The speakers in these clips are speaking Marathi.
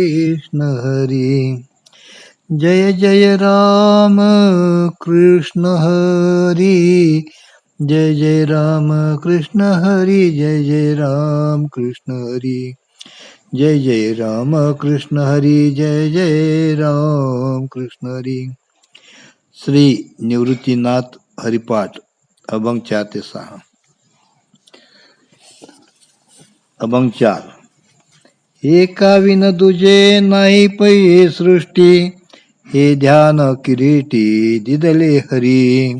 कृष्ण हरी जय जय राम कृष्ण हरी जय जय राम कृष्ण हरी जय जय राम कृष्ण हरी जय जय राम कृष्ण हरी जय जय राम कृष्ण हरी श्री निवृत्तीनाथ हरिपाठ, अभंग चार सहा अभंग चार। एका विन दुजे नाही पै सृष्टी हे ध्यान किरीटी दिदले हरी.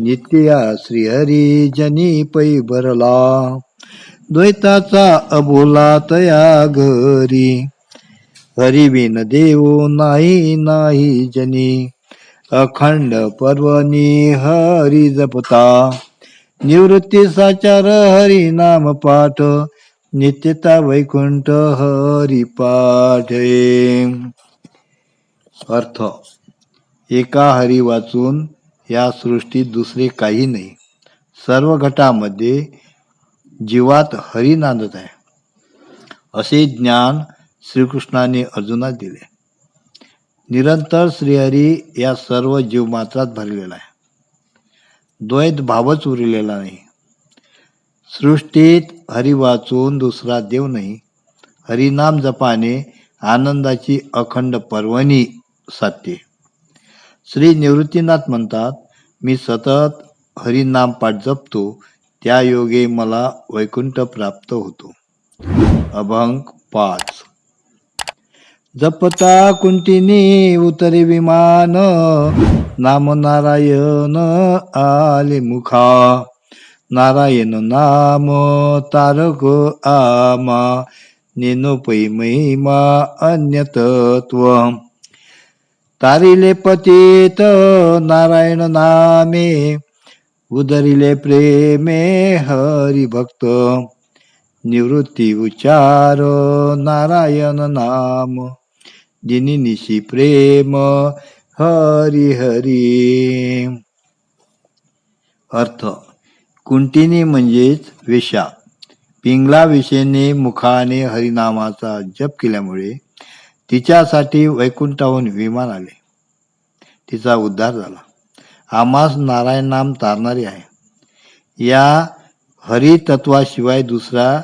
नित्या श्रीहरी जनी पै भरला द्वैताचा अबोला तया घरी. हरी बिन देव नाही नाही जनी अखंड पर्वणी हरी जपता. निवृत्ती साचार हरी नाम पाठ नित्यता वैकुंठ हरी अर्थ एका हरी वाचून या सृष्टीत दुसरे काही नाही. सर्व घटामध्ये जीवात हरी नांदत आहे. असे ज्ञान श्रीकृष्णाने अर्जुनास दिले. निरंतर श्रीहरी या सर्व जीवमात्रात भरलेला आहे. द्वैत भावच उरलेला नाही. सृष्टीत हरी वाचून दुसरा देव नाही. हरिनाम जपाने आनंदाची अखंड पर्वणी साधते. श्री निवृत्तीनाथ म्हणतात मी सतत हरिनाम पाठ जपतो त्या योगे मला वैकुंठ प्राप्त होतो. अभंग पाच. जपता कुंटिनी उतरे विमान नाम नारायण आले मुखा. नारायण नाम तारक आमा नेनोपै महिमा अन्य तत्व तारिले पतित नारायण नामे उदरिले प्रेमे हरी भक्त निवृत्ती उच्चार नारायण नाम दिनी निशी प्रेम हरी हरी अर्थ कुंटिनी म्हणजेच वेशा पिंगला विषेने मुखाने हरिनामाचा जप केल्यामुळे तिच्यासाठी वैकुंठाहून विमान आले. तिचा उद्धार झाला. आमास नारायण नाम तारणारी आहे. या हरी तत्वाशिवाय दुसरा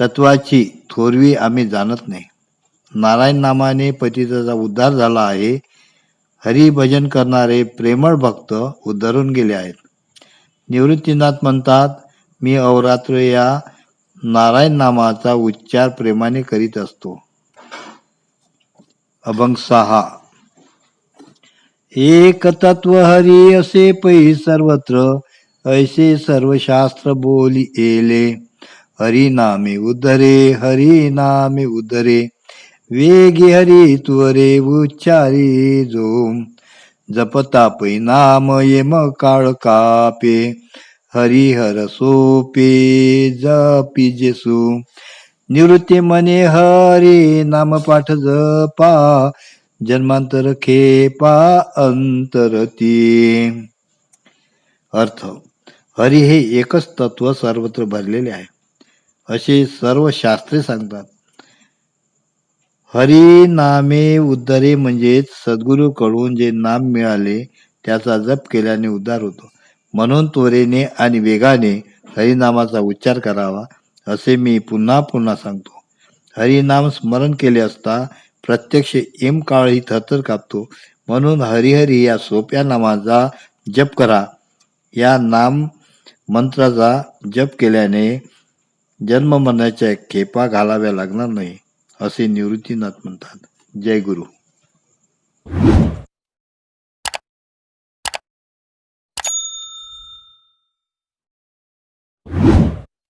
तत्वाची थोरवी आम्ही जाणत नाही. नारायण नामाने पतिताचा उद्धार झाला आहे. हरी भजन करणारे प्रेमळ भक्त उद्धरून गेले आहेत. निवृत्तीनाथ म्हणतात मी अवरात्र या नारायण नामाचा उच्चार प्रेमाने करीत असतो. अभंग सहा. एक तत्व हरी असे पै सर्वत्र ऐसे सर्व शास्त्र बोली येले हरी नामे उदरे हरी नामे उदरे वेगी हरी त्वरे उच्चारी जोम. जपता पै नाम येम काळ कापे हरिहर सोपे जपी जेसू। निवृत्ती मने हरे नाम पाठ जपा जन्मांतर खेपा अंतरती अर्थ हरी हे एकच तत्व सर्वत्र भरलेले आहे. असे सर्व शास्त्रे सांगतात. हरी नामे उद्धारे म्हणजेच सद्गुरू कडून जे नाम मिळाले त्याचा जप केल्याने उद्धार होतो. म्हणून त्वरेने आणि वेगाने हरिनामाचा उच्चार करावा असे मी पुन्हा पुन्हा सांगतो. हरिनाम स्मरण केले असता प्रत्यक्ष एम काळही थरथर कापतो. म्हणून हरिहरी या सोप्या नामाचा जप करा. या नाम मंत्राचा जप केल्याने जन्म मरणाच्या खेपा घालाव्या लागणार नाही. असे निवृत्तीनाथ म्हणतात. जय गुरु.